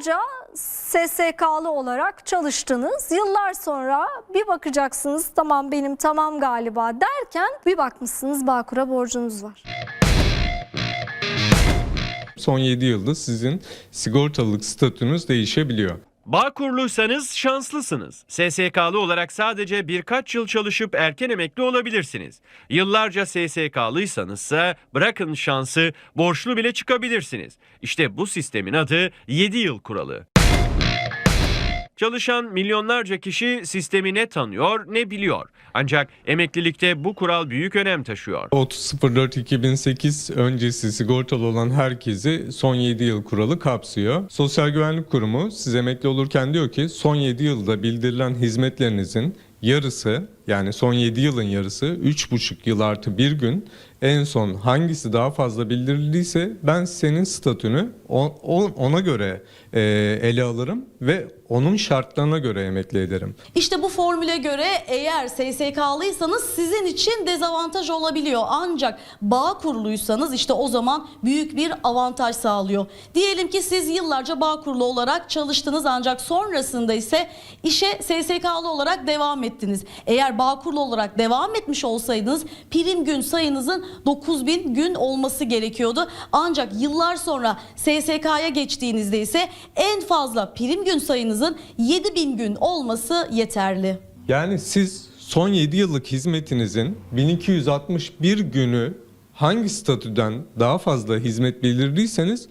Yıllarca SSK'lı olarak çalıştınız. Yıllar sonra bir bakacaksınız tamam benim tamam galiba derken bir bakmışsınız Bağkur'a borcunuz var. Son 7 yılda sizin sigortalılık statünüz değişebiliyor. Bağkurluysanız şanslısınız. SSK'lı olarak sadece birkaç yıl çalışıp erken emekli olabilirsiniz. Yıllarca SSK'lıysanızsa bırakın şansı borçlu bile çıkabilirsiniz. İşte bu sistemin adı 7 yıl kuralı. Çalışan milyonlarca kişi sistemi ne tanıyor ne biliyor. Ancak emeklilikte bu kural büyük önem taşıyor. 30.04.2008 öncesi sigortalı olan herkesi son 7 yıl kuralı kapsıyor. Sosyal Güvenlik Kurumu siz emekli olurken diyor ki son 7 yılda bildirilen hizmetlerinizin yarısı yani son 7 yılın yarısı 3,5 yıl artı bir gün en son hangisi daha fazla bildirildiyse ben senin statünü ona göre e, ele alırım ve onun şartlarına göre emekli ederim. İşte bu formüle göre eğer SSK'lıysanız sizin için dezavantaj olabiliyor. Ancak bağ kuruluysanız işte o zaman büyük bir avantaj sağlıyor. Diyelim ki siz yıllarca bağ kurulu olarak çalıştınız ancak sonrasında ise işe SSK'lı olarak devam ettiniz. Eğer bağ kurulu olarak devam etmiş olsaydınız prim gün sayınızın 9000 gün olması gerekiyordu. Ancak yıllar sonra SSK'ya geçtiğinizde ise en fazla prim gün sayınızın 7000 gün olması yeterli. Yani siz son 7 yıllık hizmetinizin 1261 günü hangi statüden daha fazla hizmet bildirdiyseniz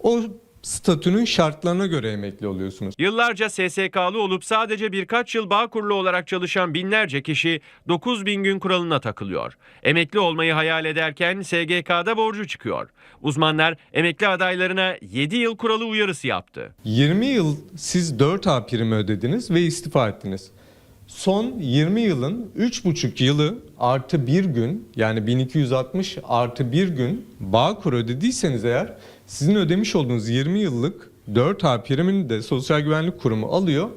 o statünün şartlarına göre emekli oluyorsunuz. Yıllarca SSK'lı olup sadece birkaç yıl Bağkurlu olarak çalışan binlerce kişi 9000 gün kuralına takılıyor. Emekli olmayı hayal ederken SGK'da borcu çıkıyor. Uzmanlar emekli adaylarına 7 yıl kuralı uyarısı yaptı. 20 yıl siz 4A primi ödediniz ve istifa ettiniz. Son 20 yılın 3,5 yılı artı bir gün yani 1260 artı bir gün Bağkur ödediyseniz eğer sizin ödemiş olduğunuz 20 yıllık 4A primini de Sosyal Güvenlik Kurumu alıyor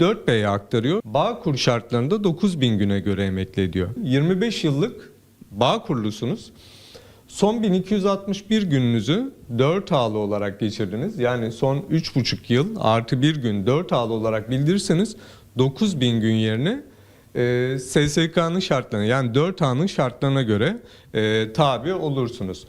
4B'ye aktarıyor. Bağkur şartlarında 9000 güne göre emekli ediyor. 25 yıllık Bağkurlusunuz. Son 1261 gününüzü 4 ağlı olarak geçirdiniz. Yani son 3,5 yıl artı bir gün 4 ağlı olarak bildirirseniz 9000 gün yerine e, SSK'nın şartlarına yani 4 ağının şartlarına göre e, tabi olursunuz.